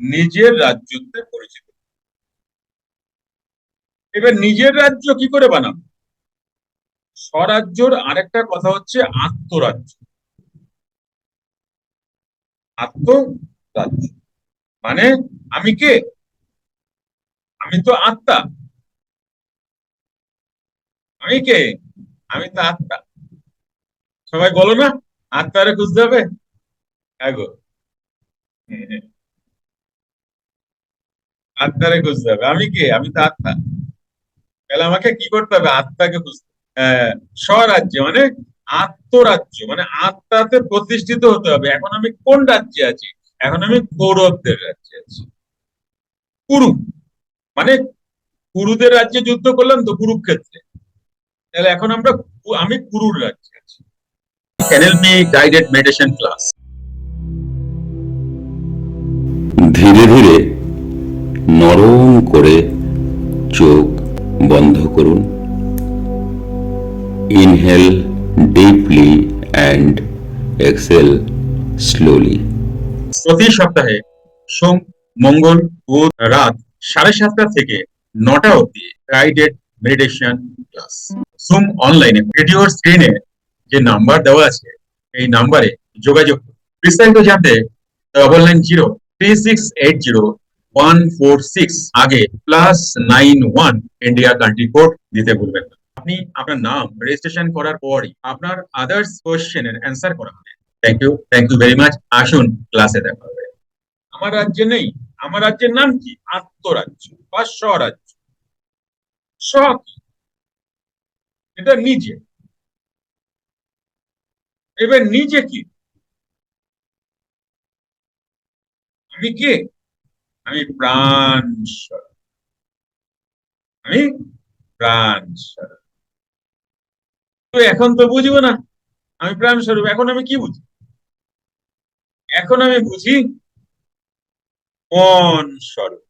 নিজের রাজ্যতে পরিচিত। এবার নিজের রাজ্য কি করে বানাবো? স্বরাজ্যর আরেকটা কথা হচ্ছে আত্মরাজ্য। আত্মরাজ্য। মানে আমি কে? আমি তো আত্মা। আমি কে? আমি তো আত্মা। সবাই বলো না, আত্মারে খুঁজতে হবে? হ্যাঁ গো। হ্যাঁ। আত্মারে খুঁজতে হবে। আমি কে? আমি তো আত্মা। তাহলে আমাকে কি করতে হবে আত্মাকে খুঁজতে। আহ, স্বরাজ্য মানে আত্মরাজ্য মানে আত্মাতে প্রতিষ্ঠিত হতে হবে। এখন আমি কোন রাজ্যে আছি? এখন আমি কৌরবদের রাজ্যে আছি। কুরু মানে কুরুদের রাজ্যে যুদ্ধ করলাম তো কুরুক্ষেত্রে। তাহলে এখন আমরা আমি কুরুর রাজ্যে আছি। এনএলপি গাইডেড মেডিটেশন ক্লাস করুন। Inhale deeply and exhale slowly প্রতি সপ্তাহে সোম, মঙ্গল, বুধ, রাত সাড়ে সাতটা থেকে নটা অবধি গাইডেড মেডিটেশন ক্লাস সুম অনলাইনে ভিডিওর স্ক্রিনে যে নাম্বার দেওয়া আছে, এই নাম্বারে যোগাযোগ। বিস্তারিত জানতে double nine zero three six eight zero one four six আগে plus nine one India country code দিতে ভুলবেন আপনি আপনার নাম রেজিস্ট্রেশন করার পরই আপনার আদার্স কোয়েশ্চেনের অ্যান্সার করা হবে। Thank you thank you very much আসুন ক্লাসে দেখা হবে। আমার রাজ্যে নেই। আমার রাজ্যের নাম কি? আত্মরাজ্য বা স্বরাজ্য। স্ব এটা নিজে। এবার নিজে কি? আমি কে? আমি প্রাণ স্বরূপ। আমি প্রাণ। তো এখন তো বুঝব না, আমি প্রাণ স্বরূপ, এখন আমি কি বুঝি? এখন আমি বুঝি মন স্বরূপ।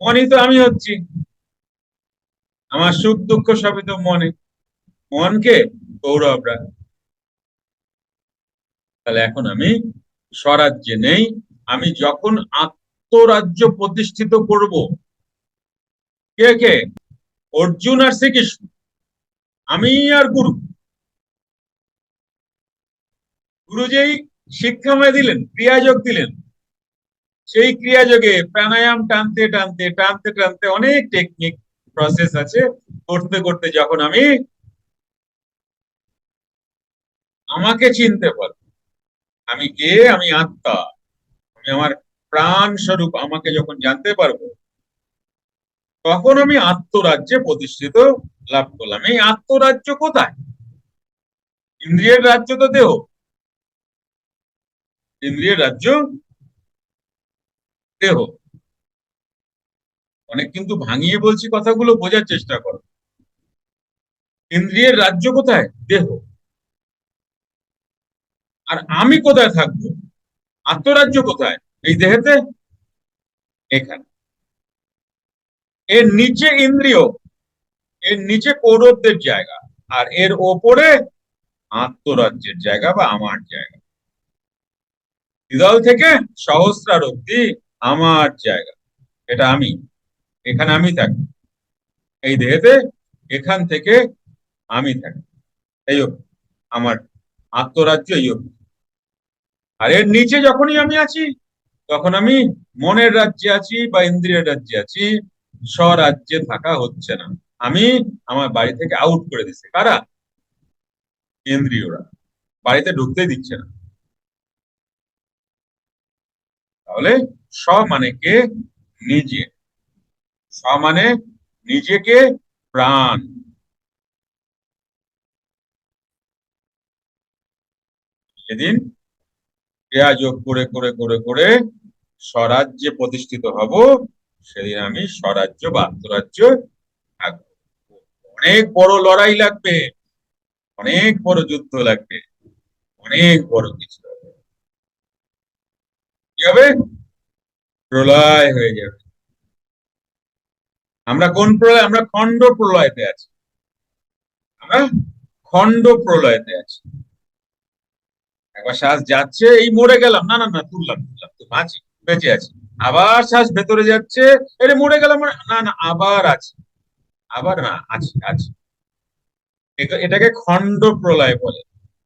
মনই তো আমি হচ্ছি। আমার সুখ দুঃখ সবই তো মনে। মনকে গৌরবরা তাহলে এখন আমি স্বরাজ্যে নেই। আমি যখন আত্মরাজ্য প্রতিষ্ঠিত করব। কে কে? অর্জুন আর শ্রীকৃষ্ণ। আমি আর গুরু। গুরু যেই শিক্ষাময় দিলেন, ক্রিয়াযোগ দিলেন, সেই ক্রিয়াযোগে প্রাণায়াম টানতে টানতে টানতে টানতে অনেক টেকনিক প্রসেস আছে। করতে করতে যখন আমি আমাকে চিনতে পারব আমি কে? আমি আত্মা। আমি আমার প্রাণ স্বরূপ আমাকে যখন জানতে পারব, তখন আমি আত্মরাজ্যে প্রতিষ্ঠিত লাভ করলাম। এই আত্মরাজ্য কোথায়? ইন্দ্রিয়ের রাজ্য তো দেহ। ইন্দ্রিয়ের রাজ্য দেহ। অনেক কিন্তু ভাঙিয়ে বলছি কথাগুলো, বোঝার চেষ্টা করো। ইন্দ্রিয়ের রাজ্য কোথায়? দেহ। আর আমি কোথায় থাকব? আত্মরাজ্য কোথায়? এই দেহেতে? এখানে। এর নিচে ইন্দ্রিয়, এর নিচে কৌরবদের জায়গা, আর এর ওপরে আত্মরাজ্যের জায়গা বা আমার জায়গা। হৃদয় থেকে সহস্রার অব্দি আমার জায়গা। এটা আমি। এখানে আমি থাকি। এই দেহেতে এখান থেকে আমি থাকি। এই। আমার আত্মরাজ্য এই। আর এর নিচে যখনই আমি আছি তখন আমি মনের রাজ্যে আছি বা ইন্দ্রিয়ের রাজ্যে আছি, স্বরাজ্যে থাকা হচ্ছে না। আমি আমার বাড়ি থেকে আউট করে দিচ্ছে। কারা? ইন্দ্রিয়রা। বাড়িতে ঢুকতেই দিচ্ছে না। তাহলে স্ব মানে কে নিজে স্ব মানে নিজেকে প্রাণ। সেদিন যোগ করে করে করে করে স্বরাজ্যে প্রতিষ্ঠিত হব। সেদিন আমি স্বরাজ্য বা আত্মরাজ্য অনেক বড় লড়াই লাগবে, অনেক বড় যুদ্ধ লাগবে, অনেক বড় কিছু কি হবে? প্রলয় হয়ে যাবে। আমরা কোন প্রলয়? আমরা খণ্ড প্রলয়তে আছি। আমরা খণ্ড প্রলয়তে আছি। একবার শ্বাস যাচ্ছে, এই মরে গেলাম। না না না, তুললাম তুললাম, তো বাঁচি, বেঁচে আছি। আবার শ্বাস ভেতরে যাচ্ছে, এরে মরে গেলাম না না, আবার আছে। আবার না, আছে আছে। এটা- এটাকে খণ্ড প্রলয় বলে।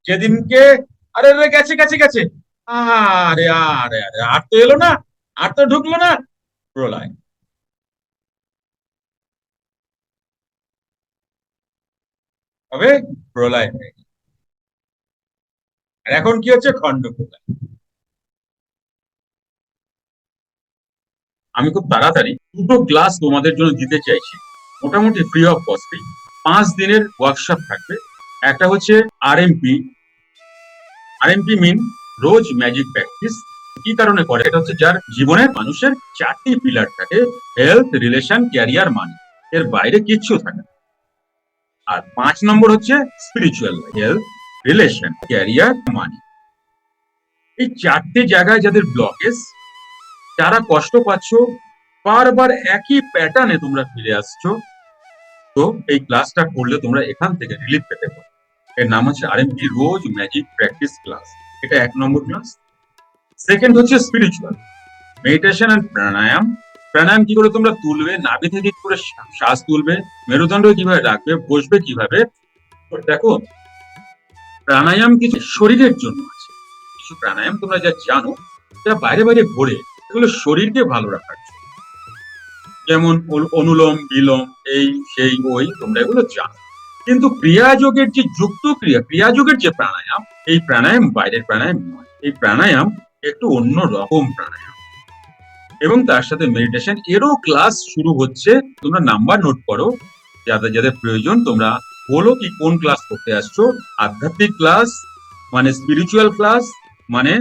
যেদিনকে, আরে আরে, গেছে গেছে গেছে। আরে আরে আরে আর তো এলো না, আর তো ঢুকলো না, প্রলয়। হবে প্রলয় হয়ে। আর এখন কি হচ্ছে? খণ্ড প্রলয় আমি খুব তাড়াতাড়ি দুটো ক্লাস তোমাদের জন্য দিতে চাইছি। মোটামুটি ফ্রি অফ কস্টে পাঁচ দিনের ওয়ার্কশপ থাকবে। একটা হচ্ছে আরএমপি আরএমপি মিন রোজ ম্যাজিক প্র্যাকটিস কি কারণে করে? এটা হচ্ছে যার জীবনে মানুষের চারটি পিলার থাকে। হেলথ রিলেশন ক্যারিয়ার মানি এর বাইরে কিচ্ছু থাকে না। আর পাঁচ নম্বর হচ্ছে spiritual health relation career money এই চারটে জায়গায় যাদের ব্লকেজ যারা কষ্ট পাচ্ছ, বারবার একই প্যাটার্নে তোমরা ফিরে আসছো, তো এই ক্লাসটা করলে তোমরা এখান থেকে রিলিফ পেতে পারো। এর নাম হচ্ছে RMP rose magic practice class এটা এক নম্বর ক্লাস সেকেন্ড হচ্ছে spiritual meditation and pranayama pranayama কি করে তোমরা তুলবে? নাভি থেকে করে শ্বাস তুলবে? মেরুদণ্ড কীভাবে রাখবে? বসবে কীভাবে? দেখো প্রাণায়াম কিছু শরীরের জন্য আছে। কিছু প্রাণায়াম তোমরা যা জানো যা বাইরে বাইরে ঘোরে এগুলো শরীরকে ভালো রাখার জন্য। যেমন অনু- অনুলোম, বিলোম, এই, সেই, ওই, তোমরা এগুলো জানো। কিন্তু ক্রিয়াযোগের যে যুক্ত ক্রিয়া, ক্রিয়াযোগের যে প্রাণায়াম, এই প্রাণায়াম বাইরের প্রাণায়াম নয়। এই প্রাণায়াম একটু অন্য রকম প্রাণায়াম। এবং তার সাথে মেডিটেশন এরও ক্লাস শুরু হচ্ছে। তোমরা নাম্বার নোট করো। যাদের যাদের প্রয়োজন তোমরা বলো কি কোন ক্লাস করতে আসছো? আধ্যাত্মিক ক্লাস মানে স্পিরিচুয়াল ক্লাস মানে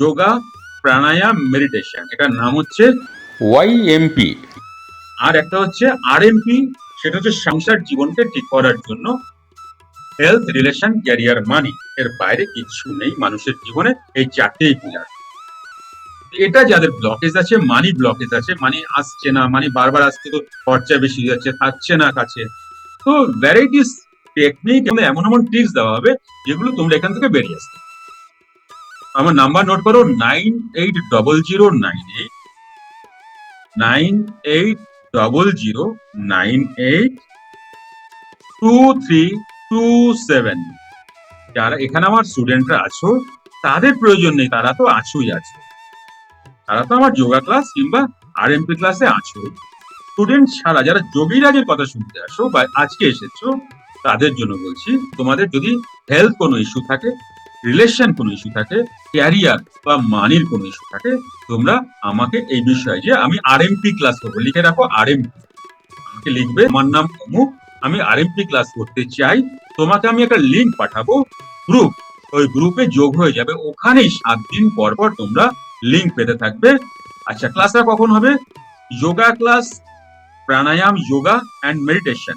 যোগা প্রাণায়াম মেডিটেশন এটার নাম হচ্ছে ওয়াইএমপি আর একটা হচ্ছে আরএমপি সেটা হচ্ছে সংসার জীবনকে ঠিক করার জন্য হেলথ রিলেশন ক্যারিয়ার মানি এর বাইরে কিছু নেই মানুষের জীবনে এই চারটেই পিলার এটা যাদের ব্লকেজ আছে মানি ব্লকেজ আছে মানি আসছে না মানি বারবার আসছে তো খরচা বেশি যাচ্ছে থাকছে না কাছে। তো ভ্যারাইটিস টেকনিক এবং এমন এমন ট্রিক্স দেওয়া হবে যেগুলো তোমরা এখান থেকে বেরিয়ে আমার নাম্বার নোট করো nine eight double zero nine eight nine eight double zero nine eight two three two seven যারা এখানে আমার স্টুডেন্টরা আছো, তাদের প্রয়োজন নেই, তারা তো আছোই আছে। তারা তো আমার যোগা ক্লাস কিংবা আরএমপি ক্লাসে আছো স্টুডেন্ট ছাড়া যারা যোগীরাজের কথা শুনতে আসো বা আজকে এসেছ, তাদের জন্য বলছি, তোমাদের যদি হেলথ কোনো ইস্যু থাকে রিলেশন কোনো ইস্যু থাকে ক্যারিয়ার বা মানির কোনো ইস্যু থাকে, তোমরা আমাকে এই বিষয়ে যে আমি আরএমপি ক্লাস করব, লিখে রাখো আরএমপি আমাকে লিখবে, আমার নাম অমুক আমি আরএমপি ক্লাস করতে চাই, তোমাকে আমি একটা লিঙ্ক পাঠাবো গ্রুপ ওই গ্রুপে যোগ হয়ে যাবে, ওখানেই সাত দিন পর পর তোমরা লিঙ্ক পেতে থাকবে। আচ্ছা ক্লাসটা কখন হবে? Yoga class pranayama, yoga and meditation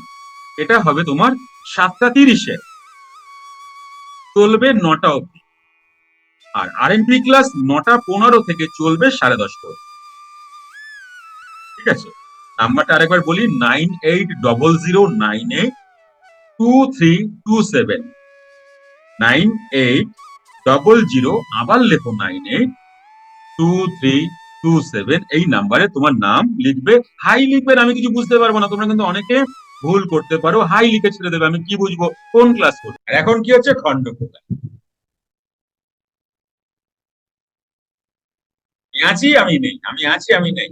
এটা হবে তোমার সাতটা তিরিশে। চলবে নটা অবধি। আর আরএমপি ক্লাস নটা পনেরো থেকে চলবে সাড়ে দশটা অবধি। ঠিক আছে? নাম্বারটা আরেকবার বলি, nine eight double zero nine eight two three two seven. Nine eight double zero, আবার লেখো nine eight two three two seven এই নাম্বারে তোমার নাম লিখবে। হাই লিখবেন আমি কিছু বুঝতে পারব না, তোমরা কিন্তু অনেকে ভুল করতে পারো। হাই লিখে ছেড়ে দেবে, আমি কি বুঝব? কোন ক্লাস করবে? আর এখন কি হচ্ছে? খণ্ড আছি, আমি নেই। আমি আছি, আমি নেই।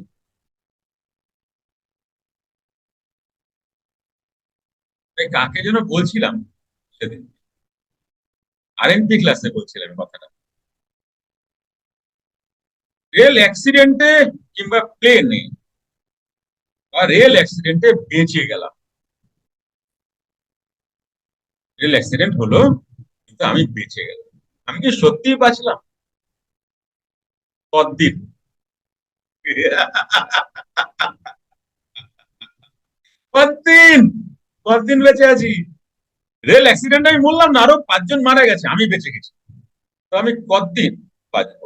কাকে যেন বলছিলাম সেদিন? আরএমপি ক্লাসে বলছিলাম কথাটা। রেল অ্যাক্সিডেন্টে কিংবা প্লেনে বা রেল অ্যাক্সিডেন্টে বেঁচে গেলাম। রেল অ্যাক্সিডেন্ট হলো, কিন্তু আমি বেঁচে গেলাম। আমি কি সত্যিই বাঁচলাম? কতদিন? কতদিন? কতদিন বেঁচে আছি? রেল অ্যাক্সিডেন্ট আমি বললাম না, আরও পাঁচজন মারা গেছে, আমি বেঁচে গেছি। তো আমি কতদিন বাঁচবো?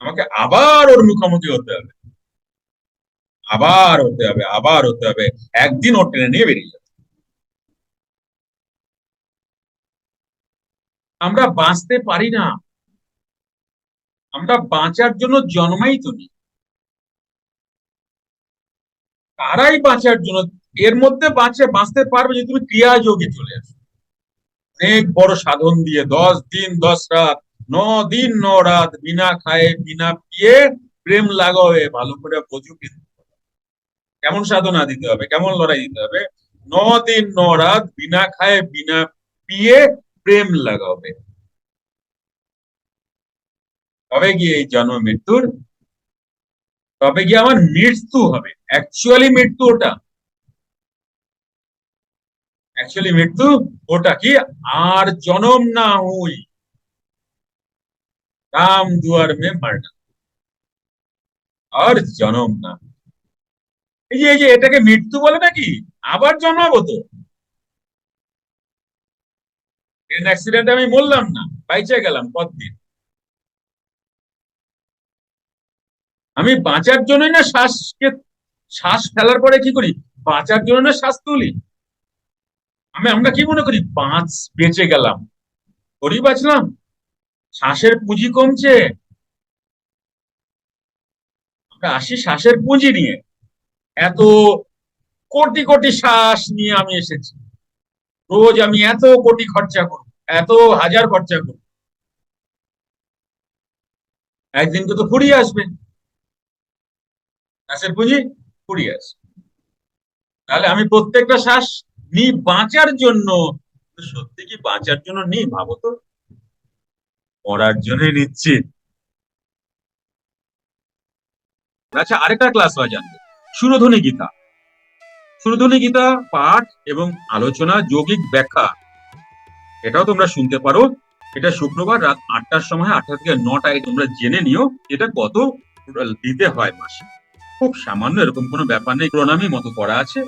আমাকে আবার ওর মুখোমুখি হতে হবে। আবার হতে হবে, আবার হতে হবে। একদিন ওর টেনে নিয়ে বেরিয়ে যাবে। আমরা বাঁচতে পারি না। আমরা বাঁচার জন্য জন্মাই তো নি। তারাই বাঁচার জন্য, এর মধ্যে বাঁচে, বাঁচতে পারবে যদি তুমি ক্রিয়াযোগে চলে আসো। অনেক বড় সাধন দিয়ে দশ দিন, দশ রাত দিন ন বিনা খায়ে, বিনা পিয়ে, প্রেম লাগাবে, ভালো করে কিন্তু। কেমন সাধনা দিতে হবে, কেমন লড়াই দিতে হবে? বিনা খায়ে, বিনা পিয়ে, প্রেম লাগাবে। তবে গিয়ে এই জন্ম মৃত্যুর, তবে গিয়ে আমার মৃত্যু হবে। অ্যাকচুয়ালি মৃত্যু ওটা। অ্যাকচুয়ালি মৃত্যু ওটা কি? আর জনম না হুই। রাম দুয়ার মে মারনা। আর জনম না। এই যে এই যে, এটাকে মৃত্যু বলে নাকি? আবার জন্মাবো তো। ট্রেন অ্যাক্সিডেন্টে আমি মরলাম না, বাইচে গেলাম কতদিন আমি বাঁচার জন্যই না শ্বাসকে, শ্বাস ফেলার পরে কি করি? বাঁচার জন্য না শ্বাস তুলি। আমি, আমরা কি মনে করি? বাঁচ, বেঁচে গেলাম। করি বাঁচলাম শ্বাসের পুঁজি কমছে? আমরা আসি শ্বাসের পুঁজি নিয়ে। এত কোটি কোটি শ্বাস নিয়ে আমি এসেছি। রোজ আমি এত কোটি খরচা করব, এত হাজার খরচা করব। একদিন তো ফুরিয়ে আসবে। শ্বাসের পুঁজি ফুরিয়ে আসবে। তাহলে আমি প্রত্যেকটা শ্বাস নি বাঁচার জন্য। সত্যি কি বাঁচার জন্য নেই? ভাবো তো। পড়ার জন্য নিচ্ছি। আচ্ছা আরেকটা ক্লাস হয় জানবে সুরধ্বনি গীতা। সুরধ্বনি গীতা পাঠ এবং আলোচনা যৌগিক ব্যাখ্যা। এটাও তোমরা শুনতে পারো। এটা শুক্রবার রাত আটটার সময়, আটটা থেকে নটায় তোমরা জেনে নিও এটা কত দিতে হয় মাসে। খুব সামান্য এরকম কোনো ব্যাপার নেই প্রণামী মতো করা আছে,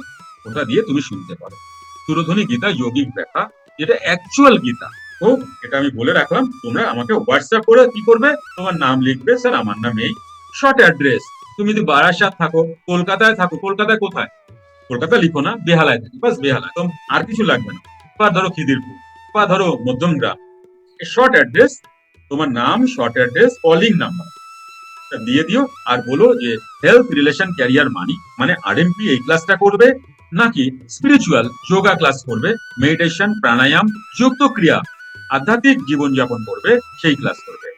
ওটা দিয়ে তুমি শুনতে পারো। সুরধ্বনি গীতা, যৌগিক ব্যাখ্যা, যেটা অ্যাকচুয়াল গীতা। তো এটা আমি বলে রাখলাম, তোমরা আমাকে হোয়াটসঅ্যাপ করে কি করবে? তোমার নাম লিখবে স্যার আমার নাম এই শর্ট অ্যাড্রেস তুমি যদি বারাসাত থাকো, কলকাতায় থাকো, কলকাতায় কোথায়? কলকাতা লিখো না, বেহালায় থাকি, বাস বেহালায়। তো আর কিছু লাগবে না। বা ধরো খিদিরপুর, বা ধরো মধ্যমগ্রাম শর্ট অ্যাড্রেস তোমার নাম শর্ট অ্যাড্রেস কলিং নাম্বার দিয়ে দিও, আর বলো যে হেলথ রিলেশন ক্যারিয়ার মানি মানে আরএমপি এই ক্লাসটা করবে, নাকি স্পিরিচুয়াল যোগা ক্লাস করবে মেডিটেশন প্রাণায়াম যুক্ত ক্রিয়া। আধ্যাত্মিক জীবনযাপন করবে সেই ক্লাস করবে।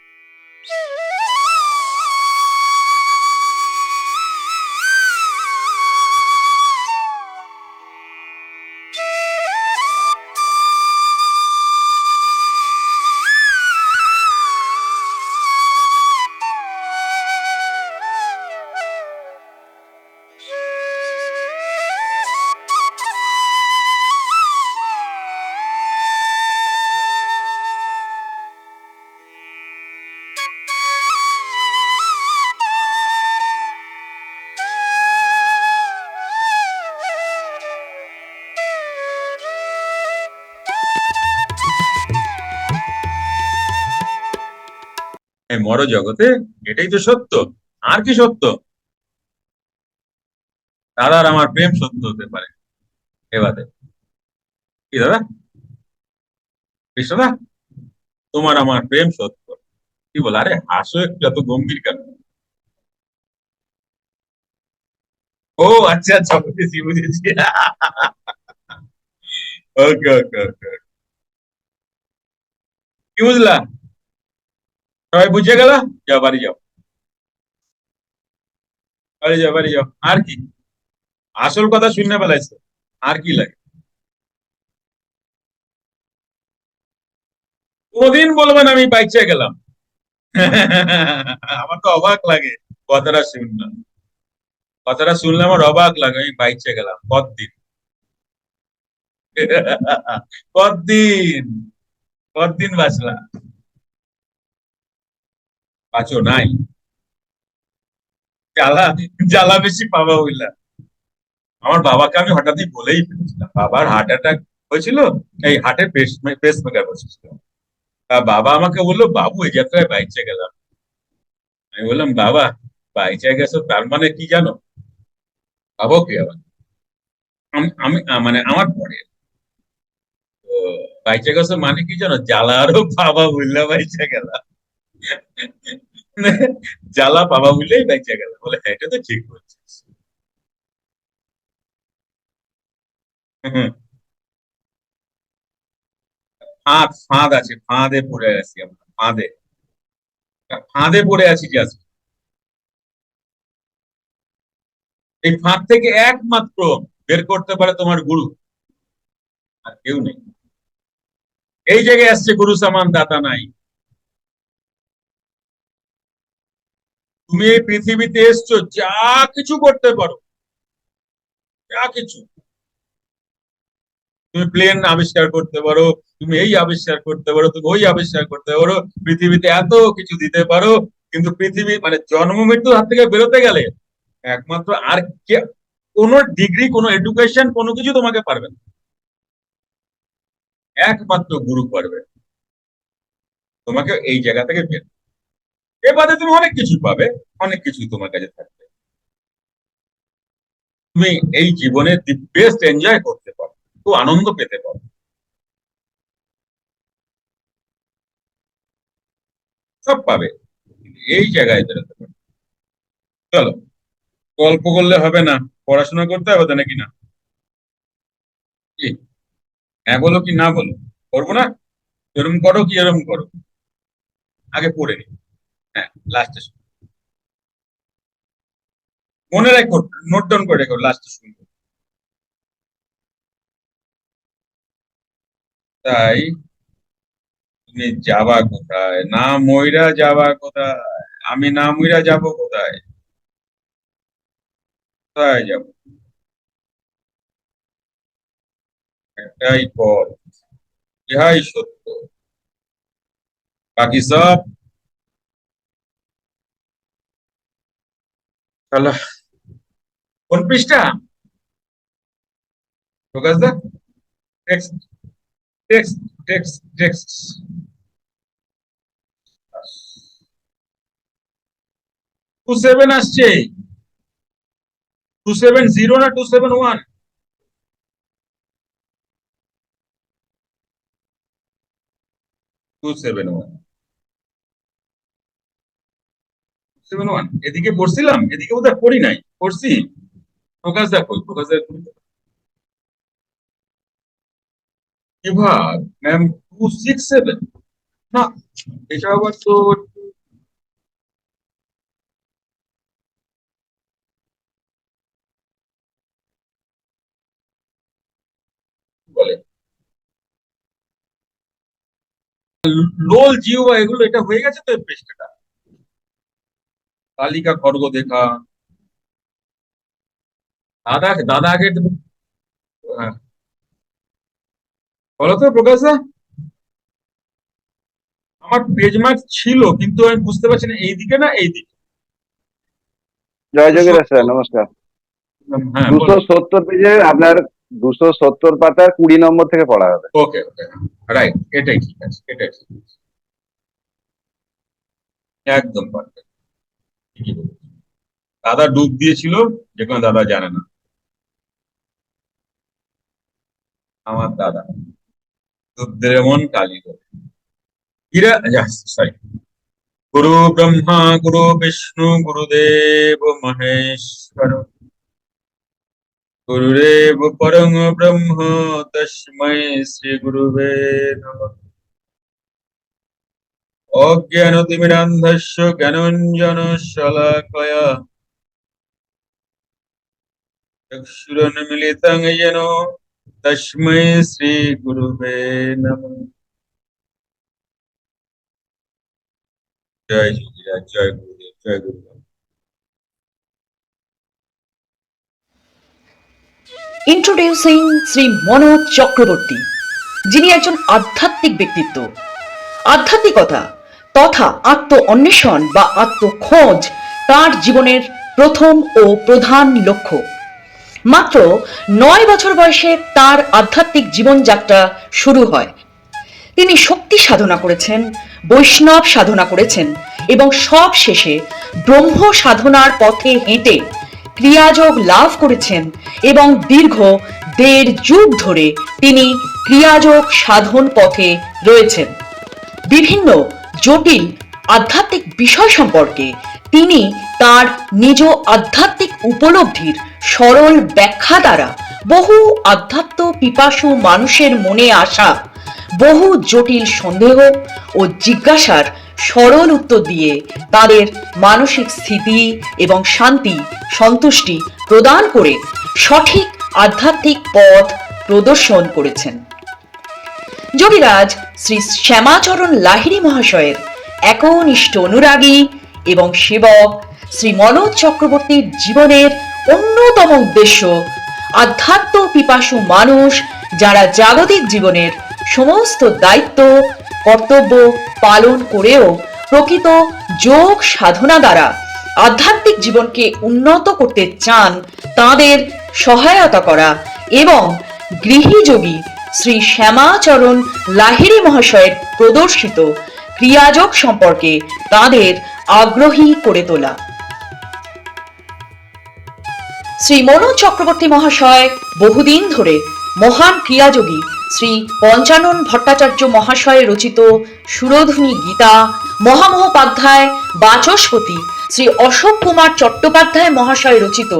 মর জগতে এটাই তো সত্য। আর কি সত্য? দাদার আমার প্রেম সত্য হতে পারে। এবারে কি দাদা? কৃষ্ণদা তোমার আমার প্রেম সত্য। কি বল? আরে হাসো একটু, এত গম্ভীর কেন? ও আচ্ছা আচ্ছা বুঝেছি বুঝেছি। ওকে ওকে ওকে কি বুঝলা সবাই বুঝে গেল? যাও, বাড়ি যাও। বাড়ি যাও বাড়ি যাও। আর কি? আসল কথা শুনে ফেলাইছে। আর কি লাগে? কোনদিন বলবেন আমি বাইচে গেলাম? আমার তো অবাক লাগে কথাটা শুনলাম কথাটা শুনলে আমার অবাক লাগে, আমি বাইচে গেলাম। কতদিন? কতদিন? কতদিন বাঁচলাম? বাঁচো নাই জ্বালা জ্বালা বেশি পাবা হইলা। আমার বাবাকে আমি হঠাৎই বলেই ফেলেছিলাম, বাবার হার্ট অ্যাটাক হয়েছিল, এই হার্টে পেস মেকার বসেছিল বাবা আমাকে বলল, বাবু, এই যাত্রায় বাইচে গেলাম। আমি বললাম, বাবা, বাইচে গেছো, তার মানে কি জানো? বাবা, কি আবার? আম- মানে আমার পরে। বাইচে গেছো মানে কি জানো? জ্বালা আরও বাবা বললা বাইচে গেলাম। জ্বালা বাবা বললেই বেঁচে গেল। বলে হ্যাঁ এটা তো ঠিক বলছিস। ফাঁদ ফাঁদ আছে, ফাঁদে পড়ে আছি আমরা, ফাঁদে। ফাঁদে পড়ে আছি আজকে এই ফাঁদ থেকে একমাত্র বের করতে পারে তোমার গুরু। আর কেউ নেই। এই জায়গায় আসছে গুরু সামান দাতা নাই। তুমি এই পৃথিবীতে এসছো, যা কিছু করতে পারো। যা কিছু। তুমি প্লেন আবিষ্কার করতে পারো, তুমি এই আবিষ্কার করতে পারো, তুমি ওই আবিষ্কার করতে পারো, পৃথিবীতে এত কিছু দিতে পারো, কিন্তু পৃথিবী মানে জন্ম মৃত্যুর হাত থেকে বেরোতে গেলে একমাত্র আর কে, কোনো ডিগ্রি কোনো এডুকেশন কোনো কিছু তোমাকে পারবে না। একমাত্র গুরু পারবে। তোমাকে এই জায়গা থেকে বের এ বাদে তুমি অনেক কিছু পাবে, অনেক কিছুই তোমার কাছে থাকবে। তুমি এই জীবনে দি বেস্ট এনজয় করতে পারো, খুব আনন্দ পেতে পারো। সব পাবে, এই জায়গায় বেরোতে পারো চলো, গল্প করলে হবে না, পড়াশোনা করতে হবে তো নাকি না? হ্যাঁ বলো কি না বলো, করব না? এরম করো কি এরম করো। আগে পড়ে নি হ্যাঁ মনে রাখো নোট ডাউন করে রেখো তাই, তুমি যাবা কোথায়? না ময়রা যাবা কোথায়? আমি না ময়রা যাব কোথায়? কোথায় যাব? একটাই পথ, ইহাই সত্য। বাকি সব শালা কোন পৃষ্ঠা? প্রকাশ দা। Text text text text two seven আসছে। টু সেভেন জিরো না two seven one two seven one seven one এদিকে পড়ছিলাম, এদিকে বোধহয় পড়ি নাই, পড়ছি। প্রকাশ দা কই? প্রকাশ দা বিভাগ ম্যাম টু সিক্স সেভেন না, এটা আবার তো বলে। লোল জিও এগুলো, এটা হয়ে গেছে তো এই তালিকা খর্গ দেখা। দাদা দাদা আগে হ্যাঁ। বলো তো প্রকাশ দা আমার পেজ মার্ক ছিল কিন্তু আমি বুঝতে পারছি না এইদিকে না এইদিকে? জয় যোগেরা স্যার নমস্কার হ্যাঁ দুশো সত্তর পেজে আপনার দুশো সত্তর পাতার কুড়ি নম্বর থেকে পড়া হবে। ওকে ওকে রাইট এটাই ঠিক আছে এটাই ঠিক আছে। একদম পারফেক্ট। দাদা ডুব দিয়েছিল যেখানে দাদা জানে না। আমার দাদা। দিলে মন কালি করে সরি গুরু ব্রহ্মা, গুরু বিষ্ণু, গুরুদেব, মহেশ্বর। গুরুদেব পরং ব্রহ্ম তস্मै শ্রী গুরুবে নমঃ। অজ্ঞানতিমিরান্ধস্য জ্ঞানঞ্জন শলাকয়া চক্ষুরন্মিলিতং যেন তস্মৈ শ্রী গুরুবে নম। জয় যোগীরা জয় গুরুদেব জয় গুরুদেব ইন্ট্রোডিউসিং শ্রী মনোজ চক্রবর্তী যিনি একজন আধ্যাত্মিক ব্যক্তিত্ব। আধ্যাত্মিকতা তথা আত্ম অন্বেষণ বা আত্মখোঁজ তার জীবনের প্রথম ও প্রধান লক্ষ্য। মাত্র নয় বছর বয়সে তার আধ্যাত্মিক জীবনযাত্রা শুরু হয়। তিনি শক্তি সাধনা করেছেন, বৈষ্ণব সাধনা করেছেন এবং সব শেষে ব্রহ্ম সাধনার পথে হেঁটে ক্রিয়াযোগ লাভ করেছেন এবং দীর্ঘ দেড় যুগ ধরে তিনি ক্রিয়াযোগ সাধন পথে রয়েছেন। বিভিন্ন জটিল আধ্যাত্মিক বিষয় সম্পর্কে তিনি তার নিজ আধ্যাত্মিক উপলব্ধির সরল ব্যাখ্যা দ্বারা বহু আধ্যাত্ম পিপাসু মানুষের মনে আসা বহু জটিল সন্দেহ ও জিজ্ঞাসার সরল উত্তর দিয়ে তাদের মানসিক স্থিতি এবং শান্তি, সন্তুষ্টি প্রদান করে সঠিক আধ্যাত্মিক পথ প্রদর্শন করেছেন। যোগীরাজ শ্রী শ্যামাচরণ লাহিড়ী মহাশয়ের একনিষ্ঠ অনুরাগী এবং সেবক শ্রী মনোজ চক্রবর্তীর জীবনের অন্যতম উদ্দেশ্য আধ্যাত্ম পিপাসু মানুষ যারা জাগতিক জীবনের সমস্ত দায়িত্ব, কর্তব্য পালন করেও প্রকৃত যোগ সাধনা দ্বারা আধ্যাত্মিক জীবনকে উন্নত করতে চান তাদের সহায়তা করা এবং গৃহীযোগী শ্রী শ্যামাচরণ লাহিড়ী মহাশয়ের প্রদর্শিত ক্রিয়াযোগ সম্পর্কে তাদের আগ্রহী করে তোলা। শ্রী মনোজ চক্রবর্তী মহাশয় বহুদিন ধরে মহান ক্রিয়াযোগী শ্রী পঞ্চানন ভট্টাচার্য মহাশয় রচিত সুরধ্বনি গীতা, মহামহোপাধ্যায়, বাচস্পতি শ্রী অশোক কুমার চট্টোপাধ্যায় মহাশয় রচিত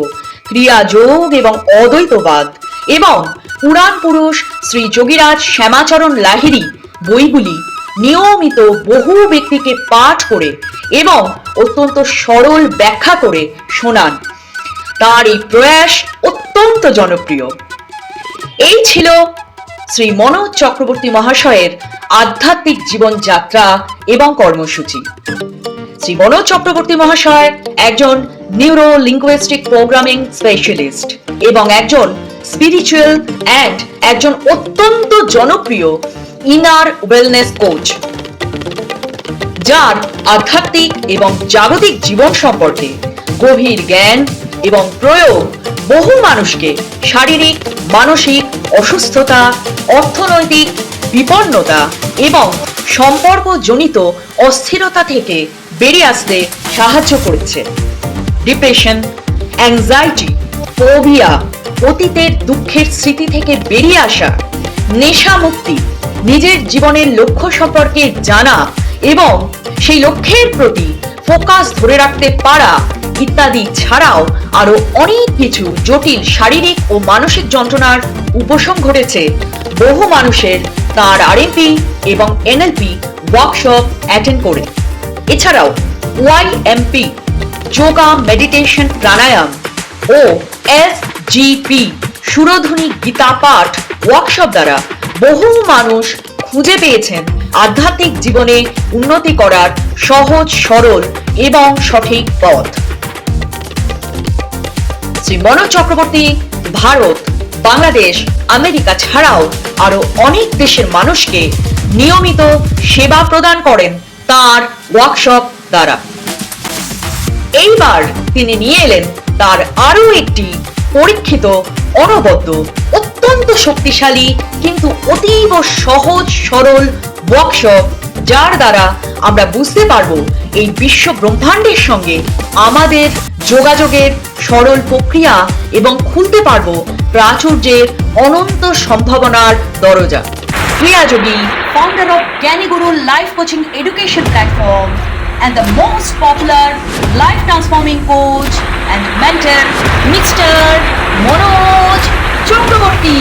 ক্রিয়াযোগ এবং অদ্বৈতবাদ এবং পুরাণ পুরুষ শ্রী যোগীরাজ শ্যামাচরণ লাহিড়ী বইগুলি নিয়মিত বহু ব্যক্তিকে পাঠ করে এবং অত্যন্ত সরল ব্যাখ্যা করে শোনান। তার এই প্রয়াস অত্যন্ত জনপ্রিয়। এই ছিল শ্রী মনোজ চক্রবর্তী মহাশয়ের আধ্যাত্মিক জীবনযাত্রা এবং কর্মসূচি। শ্রী মনোজ চক্রবর্তী মহাশয় একজন নিউরো লিঙ্গুইস্টিক প্রোগ্রামিং স্পেশালিস্ট এবং একজন স্পিরিচুয়াল অ্যান্ড একজন অত্যন্ত জনপ্রিয় ইনার ওয়েলনেস কোচ যার আধ্যাত্মিক এবং জাগতিক জীবন সম্পর্কে গভীর জ্ঞান এবং প্রয়োগ বহু মানুষকে শারীরিক, মানসিক অসুস্থতা, অর্থনৈতিক বিপন্নতা এবং সম্পর্কজনিত অস্থিরতা থেকে বেরিয়ে আসতে সাহায্য করেছে। ডিপ্রেশন অ্যাংজাইটি ফোবিয়া অতীতের দুঃখের স্মৃতি থেকে বেরিয়ে আসা, নেশা মুক্তি, নিজের জীবনের লক্ষ্য সম্পর্কে জানা এবং সেই লক্ষ্যের প্রতি ফোকাস ধরে রাখতে পারা ইত্যাদি ছাড়াও আরও অনেক কিছু জটিল শারীরিক ও মানসিক যন্ত্রণার উপশম ঘটেছে। বহু মানুষের তার আরএমপি এবং এনএলপি ওয়ার্কশপ অ্যাটেন্ড করে। এছাড়াও ওয়াইএমপি যোগা মেডিটেশন প্রাণায়াম ও এস জিপি সুরধ্বনি গীতা পাঠ ওয়ার্কশপ দ্বারা বহু মানুষ খুঁজে পেয়েছেন আধ্যাত্মিক জীবনে উন্নতি করার সহজ, সরল এবং সঠিক পথ। শ্রী মনোজ চক্রবর্তী, ভারত, বাংলাদেশ, আমেরিকা ছাড়াও আরও অনেক দেশের মানুষকে নিয়মিত সেবা প্রদান করেন তার ওয়ার্কশপ দ্বারা। এইবার তিনি নিয়ে এলেন তার আরও একটি পরীক্ষিত অনবদ্য অত্যন্ত শক্তিশালী কিন্তু অতীব সহজ সরল ওয়ার্কশপ যার দ্বারা আমরা বুঝতে পারব এই বিশ্ব ব্রহ্মাণ্ডের সঙ্গে আমাদের যোগাযোগের সরল প্রক্রিয়া এবং খুলতে পারব প্রাচুর্যের অনন্ত সম্ভাবনার দরজা ক্রিয়াযোগী founder of Gyaniguru Life coaching education platform and the most popular life transforming coach and mentor, Mr. Manoj Chakraborty